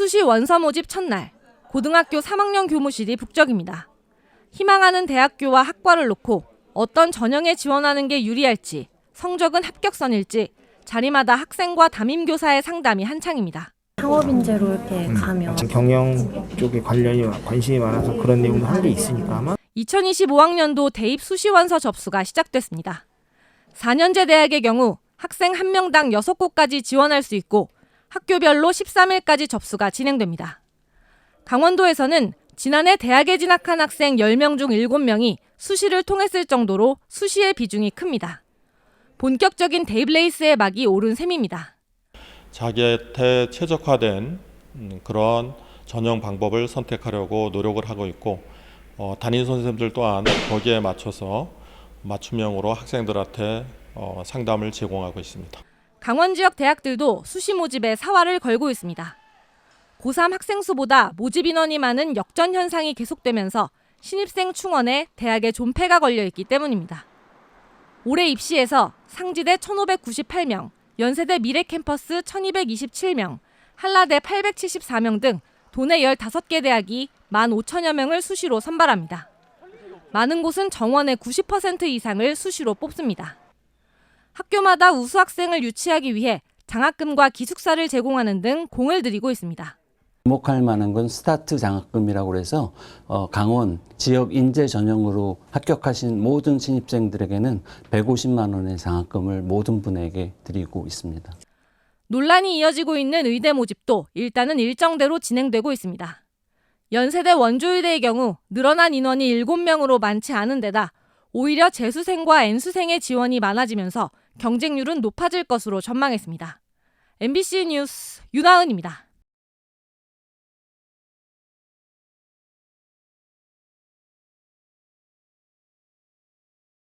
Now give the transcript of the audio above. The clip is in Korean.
수시 원서 모집 첫날 고등학교 3학년 교무실이 북적입니다. 희망하는 대학교와 학과를 놓고 어떤 전형에 지원하는 게 유리할지 성적은 합격선일지 자리마다 학생과 담임교사의 상담이 한창입니다. 창업인재로 이렇게 가면 경영 쪽에 관련이 관심이 많아서 그런 내용도 한 게 있으니까 아마 2025학년도 대입 수시 원서 접수가 시작됐습니다. 4년제 대학의 경우 학생 1명당 6곳까지 지원할 수 있고 학교별로 13일까지 접수가 진행됩니다. 강원도에서는 지난해 대학에 진학한 학생 10명 중 7명이 수시를 통했을 정도로 수시의 비중이 큽니다. 본격적인 대입 레이스의 막이 오른 셈입니다. 자기한테 최적화된 음, 그런 전형 방법을 선택하려고 노력을 하고 있고 어, 담임 선생님들 또한 거기에 맞춰서 맞춤형으로 학생들한테 어, 상담을 제공하고 있습니다. 강원 지역 대학들도 수시 모집에 사활을 걸고 있습니다. 고3 학생 수보다 모집 인원이 많은 역전 현상이 계속되면서 신입생 충원에 대학의 존폐가 걸려 있기 때문입니다. 올해 입시에서 상지대 1,598명, 연세대 미래 캠퍼스 1,227명, 한라대 874명 등 도내 15개 대학이 15,000여 명을 수시로 선발합니다. 많은 곳은 정원의 90% 이상을 수시로 뽑습니다. 학교마다 우수 학생을 유치하기 위해 장학금과 기숙사를 제공하는 등 공을 들이고 있습니다. 주목할 만한 건 스타트 장학금이라고 해서 어, 강원 지역 인재 전형으로 합격하신 모든 신입생들에게는 150만 원의 장학금을 모든 분에게 드리고 있습니다. 논란이 이어지고 있는 의대 모집도 일단은 일정대로 진행되고 있습니다. 연세대 원조의대의 경우 늘어난 인원이 7명으로 많지 않은 데다 오히려 재수생과 N수생의 지원이 많아지면서 경쟁률은 높아질 것으로 전망했습니다. MBC 뉴스 유나은입니다.